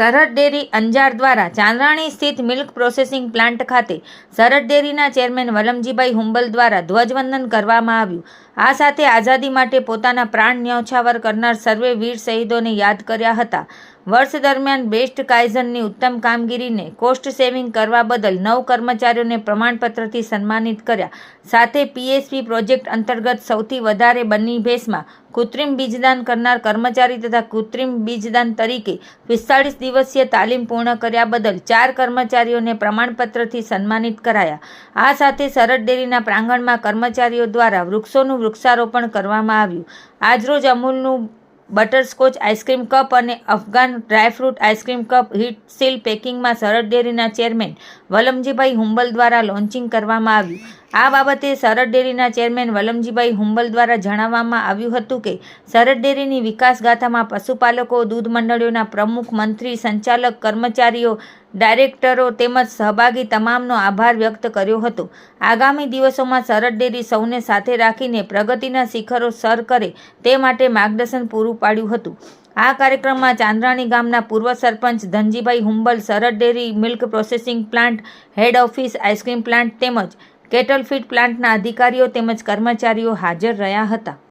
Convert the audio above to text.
સરહદ ડેરી અંજાર દ્વારા ચાંદરાણી સ્થિત મિલ્ક પ્રોસેસિંગ પ્લાન્ટ ખાતે સરહદ ડેરીના ચેરમેન વલમજીભાઈ હુંબલ દ્વારા ધ્વજવંદન કરવામાં આવ્યું. આ સાથે આઝાદી માટે પોતાના પ્રાણ ન્યોછાવર કરનાર સર્વે વીર શહીદોને યાદ કર્યા હતા. વર્ષ દરમિયાન બેસ્ટ કાઇઝનની ઉત્તમ કામગીરીને કોસ્ટ સેવિંગ કરવા બદલ નવ કર્મચારીઓને પ્રમાણપત્રથી સન્માનિત કર્યા. સાથે પીએસપી પ્રોજેક્ટ અંતર્ગત સૌથી વધારે બન્ની ભેસમાં કૃત્રિમ બીજદાન કરનાર કર્મચારી તથા કૃત્રિમ બીજદાન તરીકે પિસ્તાળીસ દિવસીય તાલીમ પૂર્ણ કર્યા બદલ ચાર કર્મચારીઓને પ્રમાણપત્રથી સન્માનિત કરાયા. આ સાથે સરહદ ડેરીના પ્રાંગણમાં કર્મચારીઓ દ્વારા વૃક્ષોનું વૃક્ષારોપણ કરવામાં આવ્યું. આજરોજ અમૂલનું બટરસ્કોચ આઈસ્ક્રીમ કપ અને Afghan dry fruit ice cream cup heat seal પેકિંગમાં Sarhad ડેરીના ચેરમેન વલમજીભાઈ હુંબલ દ્વારા લોન્ચિંગ કરવામાં આવ્યું. આ બાબતે સરહદ ડેરીના ચેરમેન વલમજીભાઈ હુંબલ દ્વારા જણાવવામાં આવ્યું હતું કે સરહદ ડેરીની વિકાસગાથામાં પશુપાલકો દૂધ મંડળીઓના પ્રમુખ મંત્રી, સંચાલક, કર્મચારીઓ ડાયરેક્ટરો તેમજ સહભાગી તમામનો આભાર વ્યક્ત કર્યો હતો. આગામી દિવસોમાં સરહદ ડેરી સૌને સાથે રાખીને પ્રગતિના શિખરો સર કરે તે માટે માર્ગદર્શન પૂરું પાડ્યું હતું. આ કાર્યક્રમમાં ચાંદ્રાણી ગામના પૂર્વ સરપંચ Dhanjibhai Humbal, Sarhad dairy milk processing plant head office, ice cream plant તેમજ કેટલ ફીડ પ્લાન્ટના અધિકારીઓ તેમજ કર્મચારીઓ હાજર રહ્યા હતા.